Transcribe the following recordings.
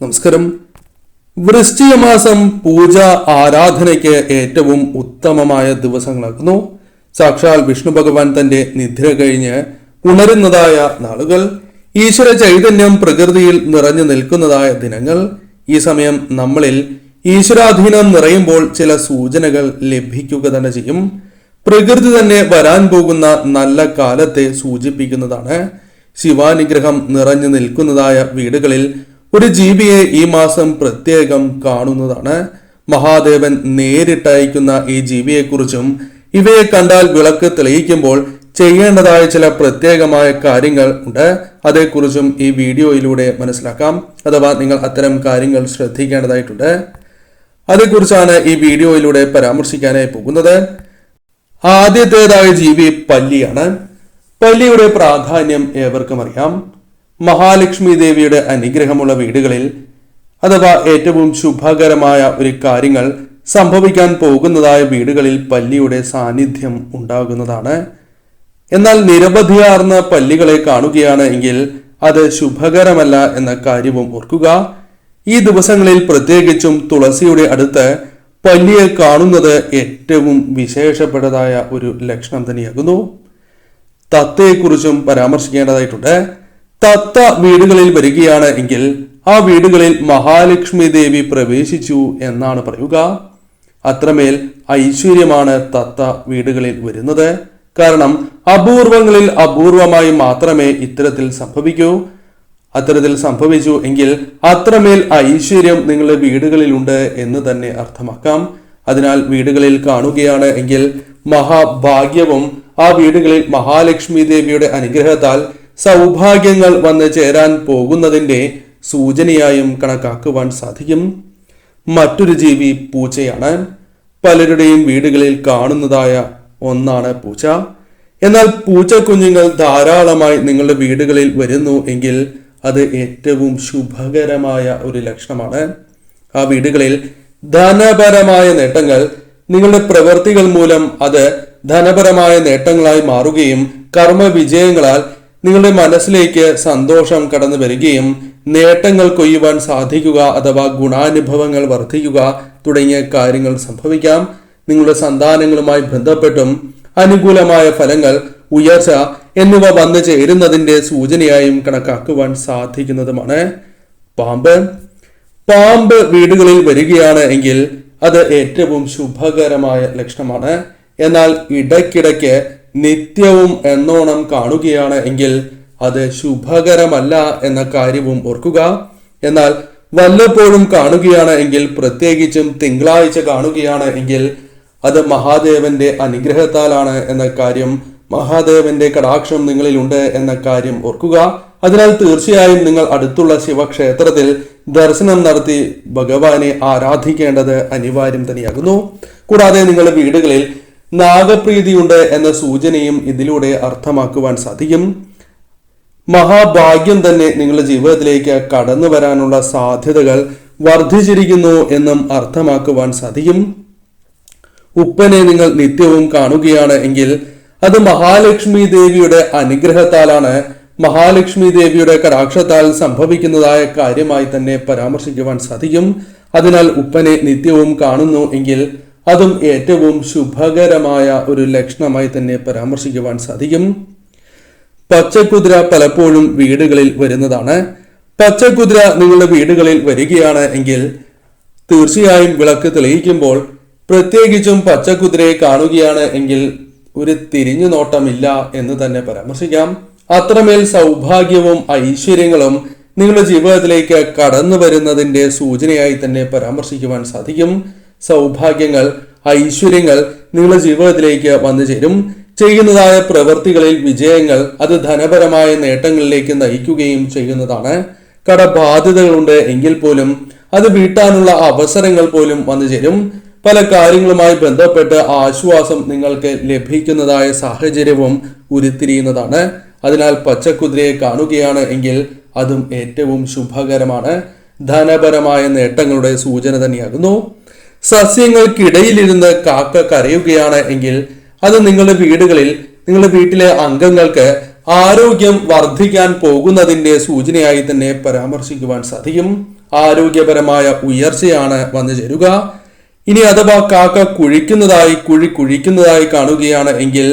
നമസ്കാരം. വൃശ്ചിക മാസം പൂജ ആരാധനയ്ക്ക് ഏറ്റവും ഉത്തമമായ ദിവസങ്ങളാക്കുന്നു സാക്ഷാൽ വിഷ്ണു ഭഗവാൻ തന്റെ നിദ്ര കഴിഞ്ഞ് ഉണരുന്നതായ നാളുകൾ ഈശ്വര ചൈതന്യം പ്രകൃതിയിൽ നിറഞ്ഞു നിൽക്കുന്നതായ ദിനങ്ങൾ. ഈ സമയം നമ്മളിൽ ഈശ്വരാധീനം നിറയുമ്പോൾ ചില സൂചനകൾ ലഭിക്കുക തന്നെ ചെയ്യും. പ്രകൃതി തന്നെ വരാൻ പോകുന്ന നല്ല കാലത്തെ സൂചിപ്പിക്കുന്നതാണ്. ശിവാനുഗ്രഹം നിറഞ്ഞു നിൽക്കുന്നതായ വീടുകളിൽ ഒരു ജീവിയെ ഈ മാസം പ്രത്യേകം കാണുന്നതാണ്. മഹാദേവൻ നേരിട്ടയക്കുന്ന ഈ ജീവിയെക്കുറിച്ചും ഇവയെ കണ്ടാൽ വിളക്ക് തെളിയിക്കുമ്പോൾ ചെയ്യേണ്ടതായ ചില പ്രത്യേകമായ കാര്യങ്ങൾ ഉണ്ട്. അതേക്കുറിച്ചും ഈ വീഡിയോയിലൂടെ മനസ്സിലാക്കാം. അഥവാ നിങ്ങൾ അത്തരം കാര്യങ്ങൾ ശ്രദ്ധിക്കേണ്ടതായിട്ടുണ്ട്. അതേക്കുറിച്ചാണ് ഈ വീഡിയോയിലൂടെ പരാമർശിക്കാനായി പോകുന്നത്. ആദ്യത്തേതായ ജീവി പല്ലിയാണ്. പല്ലിയുടെ പ്രാധാന്യം ഏവർക്കും അറിയാം. മഹാലക്ഷ്മി ദേവിയുടെ അനുഗ്രഹമുള്ള വീടുകളിൽ അഥവാ ഏറ്റവും ശുഭകരമായ ഒരു കാര്യങ്ങൾ സംഭവിക്കാൻ പോകുന്നതായ വീടുകളിൽ പല്ലിയുടെ സാന്നിധ്യം ഉണ്ടാകുന്നതാണ്. എന്നാൽ നിരവധിയാർന്ന പല്ലികളെ കാണുകയാണ് എങ്കിൽ അത് ശുഭകരമല്ല എന്ന കാര്യവും ഓർക്കുക. ഈ ദിവസങ്ങളിൽ പ്രത്യേകിച്ചും തുളസിയുടെ അടുത്ത് പല്ലിയെ കാണുന്നത് ഏറ്റവും വിശേഷപ്പെട്ടതായ ഒരു ലക്ഷണം തന്നെയാകുന്നു. തത്തയെക്കുറിച്ചും പരാമർശിക്കേണ്ടതായിട്ടുണ്ട്. തത്ത വീടുകളിൽ വരികയാണ് എങ്കിൽ ആ വീടുകളിൽ മഹാലക്ഷ്മി ദേവി പ്രവേശിച്ചു എന്നാണ് പറയുക. അത്രമേൽ ഐശ്വര്യമാണ് തത്ത വീടുകളിൽ വരുന്നത്. കാരണം അപൂർവങ്ങളിൽ അപൂർവമായി മാത്രമേ ഇത്തരത്തിൽ സംഭവിക്കൂ. അത്തരത്തിൽ സംഭവിച്ചു എങ്കിൽ അത്രമേൽ ഐശ്വര്യം നിങ്ങളുടെ വീടുകളിലുണ്ട് എന്ന് തന്നെ അർത്ഥമാക്കാം. അതിനാൽ വീടുകളിൽ കാണുകയാണ് എങ്കിൽ മഹാഭാഗ്യവും ആ വീടുകളിൽ മഹാലക്ഷ്മി ദേവിയുടെ അനുഗ്രഹത്താൽ സൗഭാഗ്യങ്ങൾ വന്ന് ചേരാൻ പോകുന്നതിന്റെ സൂചനയായും കണക്കാക്കുവാൻ സാധിക്കും. മറ്റൊരു ജീവി പൂച്ചയാണ്. പലരുടെയും വീടുകളിൽ കാണുന്നതായ ഒന്നാണ് പൂച്ച. എന്നാൽ പൂച്ച കുഞ്ഞുങ്ങൾ ധാരാളമായി നിങ്ങളുടെ വീടുകളിൽ വരുന്നു എങ്കിൽ അത് ഏറ്റവും ശുഭകരമായ ഒരു ലക്ഷണമാണ്. ആ വീടുകളിൽ ധനപരമായ നേട്ടങ്ങൾ നിങ്ങളുടെ പ്രവൃത്തികൾ മൂലം അത് ധനപരമായ നേട്ടങ്ങളായി മാറുകയും കർമ്മ വിജയങ്ങളാൽ നിങ്ങളുടെ മനസ്സിലേക്ക് സന്തോഷം കടന്നു വരികയും നേട്ടങ്ങൾ കൊയ്യുവാൻ സാധിക്കുക അഥവാ ഗുണാനുഭവങ്ങൾ വർദ്ധിക്കുക തുടങ്ങിയ കാര്യങ്ങൾ സംഭവിക്കാം. നിങ്ങളുടെ സന്താനങ്ങളുമായി ബന്ധപ്പെട്ടും അനുകൂലമായ ഫലങ്ങൾ ഉയർച്ച എന്നിവ വന്നു ചേരുന്നതിന്റെ സൂചനയായും കണക്കാക്കുവാൻ സാധിക്കുന്നതുമാണ്. പാമ്പ്. പാമ്പ് വീടുകളിൽ വരികയാണ് എങ്കിൽ അത് ഏറ്റവും ശുഭകരമായ ലക്ഷണമാണ്. എന്നാൽ ഇടയ്ക്കിടയ്ക്ക് നിത്യവും എന്നോണം കാണുകയാണ് എങ്കിൽ അത് ശുഭകരമല്ല എന്ന കാര്യവും ഓർക്കുക. എന്നാൽ വല്ലപ്പോഴും കാണുകയാണ് എങ്കിൽ പ്രത്യേകിച്ചും തിങ്കളാഴ്ച കാണുകയാണ് എങ്കിൽ അത് മഹാദേവന്റെ അനുഗ്രഹത്താലാണ് എന്ന കാര്യം മഹാദേവന്റെ കടാക്ഷം നിങ്ങളിൽ ഉണ്ട് എന്ന കാര്യം ഓർക്കുക. അതിനാൽ തീർച്ചയായും നിങ്ങൾ അടുത്തുള്ള ശിവക്ഷേത്രത്തിൽ ദർശനം നടത്തി ഭഗവാനെ ആരാധിക്കേണ്ടത് അനിവാര്യം തന്നെയാകുന്നു. കൂടാതെ നിങ്ങളുടെ വീടുകളിൽ നാഗപ്രീതിയുണ്ട് എന്ന സൂചനയും ഇതിലൂടെ അർത്ഥമാക്കുവാൻ സാധിക്കും. മഹാഭാഗ്യം തന്നെ നിങ്ങളുടെ ജീവിതത്തിലേക്ക് കടന്നു വരാനുള്ള സാധ്യതകൾ വർദ്ധിച്ചിരിക്കുന്നു എന്നും അർത്ഥമാക്കുവാൻ സാധിക്കും. ഉപ്പനെ നിങ്ങൾ നിത്യവും കാണുകയാണ് എങ്കിൽ അത് മഹാലക്ഷ്മി ദേവിയുടെ അനുഗ്രഹത്താലാണ് മഹാലക്ഷ്മി ദേവിയുടെ കടാക്ഷത്താൽ സംഭവിക്കുന്നതായ കാര്യമായി തന്നെ പരാമർശിക്കുവാൻ സാധിക്കും. അതിനാൽ ഉപ്പനെ നിത്യവും കാണുന്നു എങ്കിൽ അതും ഏറ്റവും ശുഭകരമായ ഒരു ലക്ഷണമായി തന്നെ പരാമർശിക്കുവാൻ സാധിക്കും. പച്ചക്കുതിര പലപ്പോഴും വീടുകളിൽ വരുന്നതാണ്. പച്ചക്കുതിര നിങ്ങളുടെ വീടുകളിൽ വരികയാണ് എങ്കിൽ തീർച്ചയായും വിളക്ക് തെളിയിക്കുമ്പോൾ പ്രത്യേകിച്ചും പച്ചക്കുതിരയെ കാണുകയാണ് എങ്കിൽ ഒരു തിരിഞ്ഞു നോട്ടമില്ല എന്ന് തന്നെ പരാമർശിക്കാം. അത്രമേൽ സൗഭാഗ്യവും ഐശ്വര്യങ്ങളും നിങ്ങളുടെ ജീവിതത്തിലേക്ക് കടന്നു വരുന്നതിന്റെ സൂചനയായി തന്നെ പരാമർശിക്കുവാൻ സാധിക്കും. സൗഭാഗ്യങ്ങൾ ഐശ്വര്യങ്ങൾ നിങ്ങളുടെ ജീവിതത്തിലേക്ക് വന്നു ചേരും. ചെയ്യുന്നതായ പ്രവൃത്തികളിൽ വിജയങ്ങൾ അത് ധനപരമായ നേട്ടങ്ങളിലേക്ക് നയിക്കുകയും ചെയ്യുന്നതാണ്. കടബാധ്യതകളുണ്ട് എങ്കിൽ പോലും അത് വീട്ടാനുള്ള അവസരങ്ങൾ പോലും വന്നു ചേരും. പല കാര്യങ്ങളുമായി ബന്ധപ്പെട്ട് ആശ്വാസം നിങ്ങൾക്ക് ലഭിക്കുന്നതായ സാഹചര്യവും ഉരുത്തിരിയുന്നതാണ്. അതിനാൽ പച്ചക്കുതിരയെ കാണുകയാണ് എങ്കിൽ അതും ഏറ്റവും ശുഭകരമാണ്. ധനപരമായ നേട്ടങ്ങളുടെ സൂചന തന്നെയാകുന്നു. സസ്യങ്ങൾക്കിടയിലിരുന്ന് കാക്ക കരയുകയാണ് എങ്കിൽ അത് നിങ്ങളുടെ വീടുകളിൽ നിങ്ങളുടെ വീട്ടിലെ അംഗങ്ങൾക്ക് ആരോഗ്യം വർദ്ധിക്കാൻ പോകുന്നതിന്റെ സൂചനയായി തന്നെ പരാമർശിക്കുവാൻ സാധിക്കും. ആരോഗ്യപരമായ ഉയർച്ചയാണ് വന്നു ചേരുക. ഇനി അഥവാ കാക്ക കുഴിക്കുന്നതായി കുഴി കുഴിക്കുന്നതായി കാണുകയാണ് എങ്കിൽ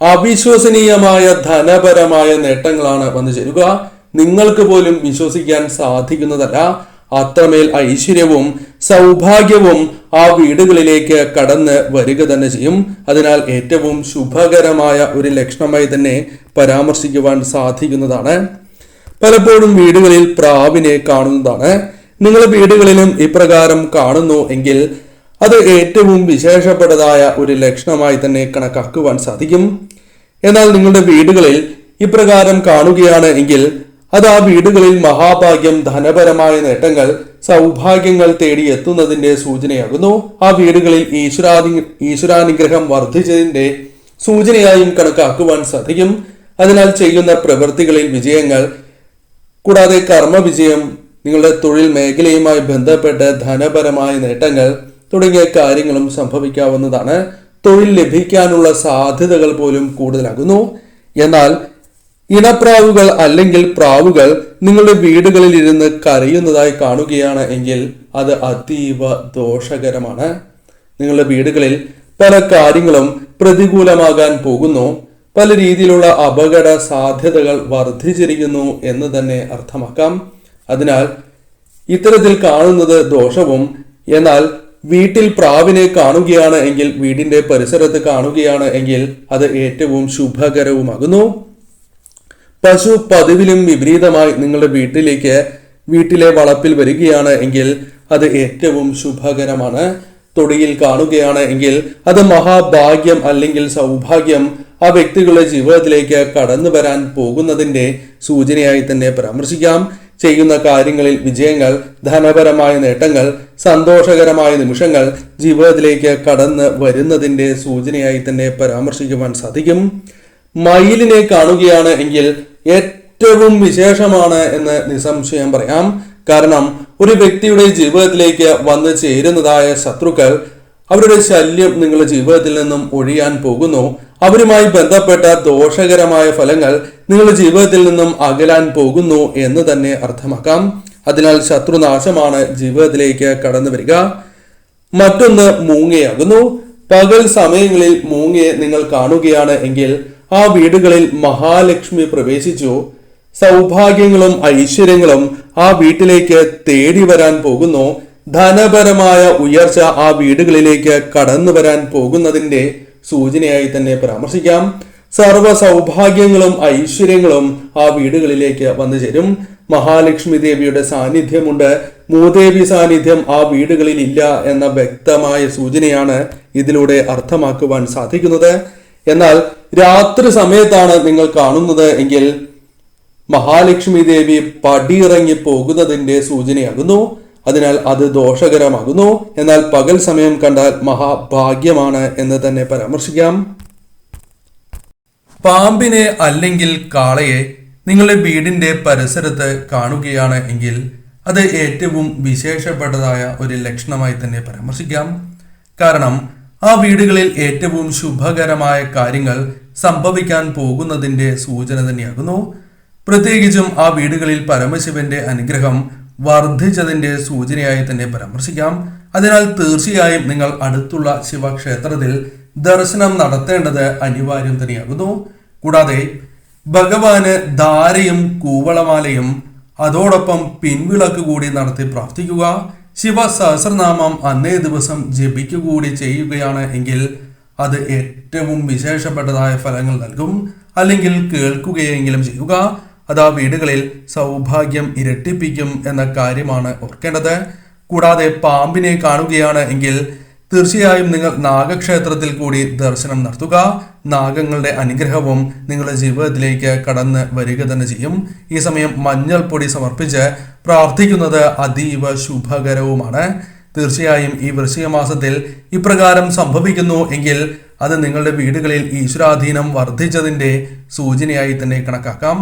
അവിശ്വസനീയമായ ധനപരമായ നേട്ടങ്ങളാണ് വന്നു ചേരുക. നിങ്ങൾക്ക് പോലും വിശ്വസിക്കാൻ സാധിക്കുന്നതല്ല. അത്രമേൽ ഐശ്വര്യവും സൗഭാഗ്യവും ആ വീടുകളിലേക്ക് കടന്ന് വരിക തന്നെ ചെയ്യും. അതിനാൽ ഏറ്റവും ശുഭകരമായ ഒരു ലക്ഷണമായി തന്നെ പരാമർശിക്കുവാൻ സാധിക്കുന്നതാണ്. പലപ്പോഴും വീടുകളിൽ പ്രാവിനെ കാണുന്നതാണ്. നിങ്ങൾ വീടുകളിലും ഇപ്രകാരം കാണുന്നു എങ്കിൽ അത് ഏറ്റവും വിശേഷപ്പെട്ടതായ ഒരു ലക്ഷണമായി തന്നെ കണക്കാക്കുവാൻ സാധിക്കും. എന്നാൽ നിങ്ങളുടെ വീടുകളിൽ ഇപ്രകാരം കാണുകയാണ് എങ്കിൽ അത് ആ വീടുകളിൽ മഹാഭാഗ്യം ധനപരമായ നേട്ടങ്ങൾ സൗഭാഗ്യങ്ങൾ തേടി എത്തുന്നതിന്റെ സൂചനയാകുന്നു. ആ വീടുകളിൽ ഈശ്വരാനി ഈശ്വരാനുഗ്രഹം വർദ്ധിച്ചതിന്റെ സൂചനയായും കണക്കാക്കുവാൻ സാധിക്കും. അതിനാൽ ചെയ്യുന്ന പ്രവൃത്തികളിൽ വിജയങ്ങൾ കൂടാതെ കർമ്മവിജയം നിങ്ങളുടെ തൊഴിൽ മേഖലയുമായി ബന്ധപ്പെട്ട് ധനപരമായ നേട്ടങ്ങൾ തുടങ്ങിയ കാര്യങ്ങളും സംഭവിക്കാവുന്നതാണ്. തൊഴിൽ ലഭിക്കാനുള്ള സാധ്യതകൾ പോലും കൂടുതലാകുന്നു. എന്നാൽ ഇണപ്രാവുകൾ അല്ലെങ്കിൽ പ്രാവുകൾ നിങ്ങളുടെ വീടുകളിൽ ഇരുന്ന് കരയുന്നതായി കാണുകയാണ് എങ്കിൽ അത് അതീവ ദോഷകരമാണ്. നിങ്ങളുടെ വീടുകളിൽ പല കാര്യങ്ങളും പ്രതികൂലമാകാൻ പോകുന്നു. പല രീതിയിലുള്ള അപകട സാധ്യതകൾ വർദ്ധിച്ചിരിക്കുന്നു എന്ന് തന്നെ അർത്ഥമാക്കാം. അതിനാൽ ഇത്തരത്തിൽ കാണുന്നത് ദോഷവും എന്നാൽ വീട്ടിൽ പ്രാവിനെ കാണുകയാണ് എങ്കിൽ വീടിന്റെ പരിസരത്ത് കാണുകയാണ് എങ്കിൽ അത് ഏറ്റവും ശുഭകരവുമാകുന്നു. പശു പതിവിലും വിപരീതമായി നിങ്ങളുടെ വീട്ടിലേക്ക് വീട്ടിലെ വളപ്പിൽ വരികയാണ് എങ്കിൽ അത് ഏറ്റവും ശുഭകരമാണ്. തൊടിയിൽ കാണുകയാണ് എങ്കിൽ അത് മഹാഭാഗ്യം അല്ലെങ്കിൽ സൗഭാഗ്യം ആ വ്യക്തികളുടെ ജീവിതത്തിലേക്ക് കടന്നു വരാൻ പോകുന്നതിന്റെ സൂചനയായി തന്നെ പരാമർശിക്കാം. ചെയ്യുന്ന കാര്യങ്ങളിൽ വിജയങ്ങൾ ധനപരമായ നേട്ടങ്ങൾ സന്തോഷകരമായ നിമിഷങ്ങൾ ജീവിതത്തിലേക്ക് കടന്ന് വരുന്നതിന്റെ സൂചനയായി തന്നെ പരാമർശിക്കുവാൻ സാധിക്കും. മയിലിനെ കാണുകയാണ് എങ്കിൽ ഏറ്റവും വിശേഷമാണ് എന്ന് നിസ്സംശയം പറയാം. കാരണം ഒരു വ്യക്തിയുടെ ജീവിതത്തിലേക്ക് വന്നു ചേരുന്നതായ ശത്രുക്കൾ അവരുടെ ശല്യം നിങ്ങളുടെ ജീവിതത്തിൽ നിന്നും ഒഴിയാൻ പോകുന്നു. അവരുമായി ബന്ധപ്പെട്ട ദോഷകരമായ ഫലങ്ങൾ നിങ്ങളുടെ ജീവിതത്തിൽ നിന്നും അകലാൻ പോകുന്നു എന്ന് തന്നെ അർത്ഥമാക്കാം. അതിനാൽ ശത്രുനാശമാണ് ജീവിതത്തിലേക്ക് കടന്നു വരിക. മറ്റൊന്ന് മൂങ്ങയാകുന്നു. പകൽ സമയങ്ങളിൽ മൂങ്ങയെ നിങ്ങൾ കാണുകയാണ് എങ്കിൽ ആ വീടുകളിൽ മഹാലക്ഷ്മി പ്രവേശിച്ചു. സൗഭാഗ്യങ്ങളും ഐശ്വര്യങ്ങളും ആ വീട്ടിലേക്ക് തേടി വരാൻ പോകുന്നു. ധനപരമായ ഉയർച്ച ആ വീടുകളിലേക്ക് കടന്നു വരാൻ പോകുന്നതിന്റെ സൂചനയായി തന്നെ പരാമർശിക്കാം. സർവ സൗഭാഗ്യങ്ങളും ഐശ്വര്യങ്ങളും ആ വീടുകളിലേക്ക് വന്നു ചേരും. മഹാലക്ഷ്മി ദേവിയുടെ സാന്നിധ്യമുണ്ട്. മൂദേവി സാന്നിധ്യം ആ വീടുകളിൽ ഇല്ല എന്ന വ്യക്തമായ സൂചനയാണ് ഇതിലൂടെ അർത്ഥമാക്കുവാൻ സാധിക്കുന്നത്. എന്നാൽ രാത്രി സമയത്താണ് നിങ്ങൾ കാണുന്നത് എങ്കിൽ മഹാലക്ഷ്മി ദേവി പടിയിറങ്ങി പോകുന്നതിന്റെ സൂചനയാകുന്നു. അതിനാൽ അത് ദോഷകരമാകുന്നു. എന്നാൽ പകൽ സമയം കണ്ടാൽ മഹാഭാഗ്യമാണ് എന്ന് തന്നെ പരാമർശിക്കാം. പാമ്പിനെ അല്ലെങ്കിൽ കാളയെ നിങ്ങളുടെ വീടിന്റെ പരിസരത്ത് കാണുകയാണ് എങ്കിൽ അത് ഏറ്റവും വിശേഷപ്പെട്ടതായ ഒരു ലക്ഷണമായി തന്നെ പരാമർശിക്കാം. കാരണം ആ വീടുകളിൽ ഏറ്റവും ശുഭകരമായ കാര്യങ്ങൾ സംഭവിക്കാൻ പോകുന്നതിന്റെ സൂചന തന്നെയാകുന്നു. പ്രത്യേകിച്ചും ആ വീടുകളിൽ പരമശിവന്റെ അനുഗ്രഹം വർദ്ധിച്ചതിന്റെ സൂചനയായി തന്നെ പരാമർശിക്കാം. അതിനാൽ തീർച്ചയായും നിങ്ങൾ അടുത്തുള്ള ശിവക്ഷേത്രത്തിൽ ദർശനം നടത്തേണ്ടത് അനിവാര്യം തന്നെയാകുന്നു. കൂടാതെ ഭഗവാന് ധാരയും കൂവളമാലയും അതോടൊപ്പം പിൻവിളക്ക് കൂടി നടത്തി പ്രാർത്ഥിക്കുക. ശിവ സഹസ്രനാമം അന്നേ ദിവസം ജപിക്കുകൂടി ചെയ്യുകയാണ് എങ്കിൽ അത് ഏറ്റവും വിശേഷപ്പെട്ടതായ ഫലങ്ങൾ നൽകും. അല്ലെങ്കിൽ കേൾക്കുകയെങ്കിലും ചെയ്യുക. അത് വീടുകളിൽ സൗഭാഗ്യം ഇരട്ടിപ്പിക്കും എന്ന കാര്യമാണ് ഓർക്കേണ്ടത്. കൂടാതെ പാമ്പിനെ കാണുകയാണ് എങ്കിൽ തീർച്ചയായും നിങ്ങൾ നാഗക്ഷേത്രത്തിൽ കൂടി ദർശനം നടത്തുക. നാഗങ്ങളുടെ അനുഗ്രഹവും നിങ്ങളുടെ ജീവിതത്തിലേക്ക് കടന്ന് വരിക തന്നെ ചെയ്യും. ഈ സമയം മഞ്ഞൾപ്പൊടി സമർപ്പിച്ച് പ്രാർത്ഥിക്കുന്നത് അതീവ ശുഭകരവുമാണ്. തീർച്ചയായും ഈ വൃശ്ചിക മാസത്തിൽ ഇപ്രകാരം സംഭവിക്കുന്നു എങ്കിൽ അത് നിങ്ങളുടെ വീടുകളിൽ ഈശ്വരാധീനം വർദ്ധിച്ചതിന്റെ സൂചനയായി തന്നെ കണക്കാക്കാം.